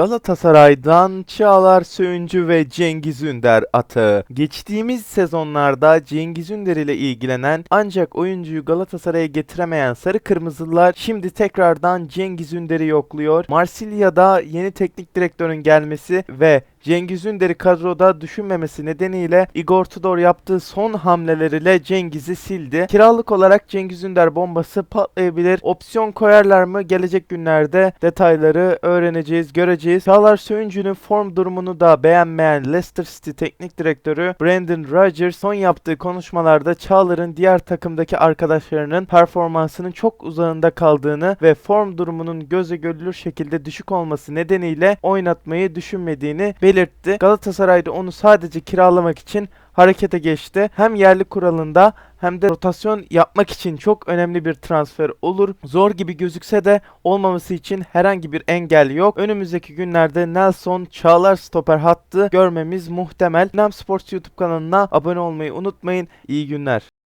Galatasaray'dan Çağlar Söyüncü ve Cengiz Ünder atağı. Geçtiğimiz sezonlarda Cengiz Ünder ile ilgilenen ancak oyuncuyu Galatasaray'a getiremeyen Sarı Kırmızılılar şimdi tekrardan Cengiz Ünder'i yokluyor. Marsilya'da yeni teknik direktörün gelmesi ve Cengiz Ünder'i kadroda düşünmemesi nedeniyle Igor Tudor yaptığı son hamleleriyle Cengiz'i sildi. Kiralık olarak Cengiz Ünder bombası patlayabilir. Opsiyon koyarlar mı? Gelecek günlerde detayları öğreneceğiz, göreceğiz. Çağlar Söyüncü'nün form durumunu da beğenmeyen Leicester City teknik direktörü Brandon Rodgers son yaptığı konuşmalarda Çağlar'ın diğer takımdaki arkadaşlarının performansının çok uzağında kaldığını ve form durumunun göze görülür şekilde düşük olması nedeniyle oynatmayı düşünmediğini belirtti. Galatasaray'da onu sadece kiralamak için harekete geçti. Hem yerli kuralında hem de rotasyon yapmak için çok önemli bir transfer olur. Zor gibi gözükse de olmaması için herhangi bir engel yok. Önümüzdeki günlerde Nelson Çağlar stoper hattı görmemiz muhtemel. Nem Sports YouTube kanalına abone olmayı unutmayın. İyi günler.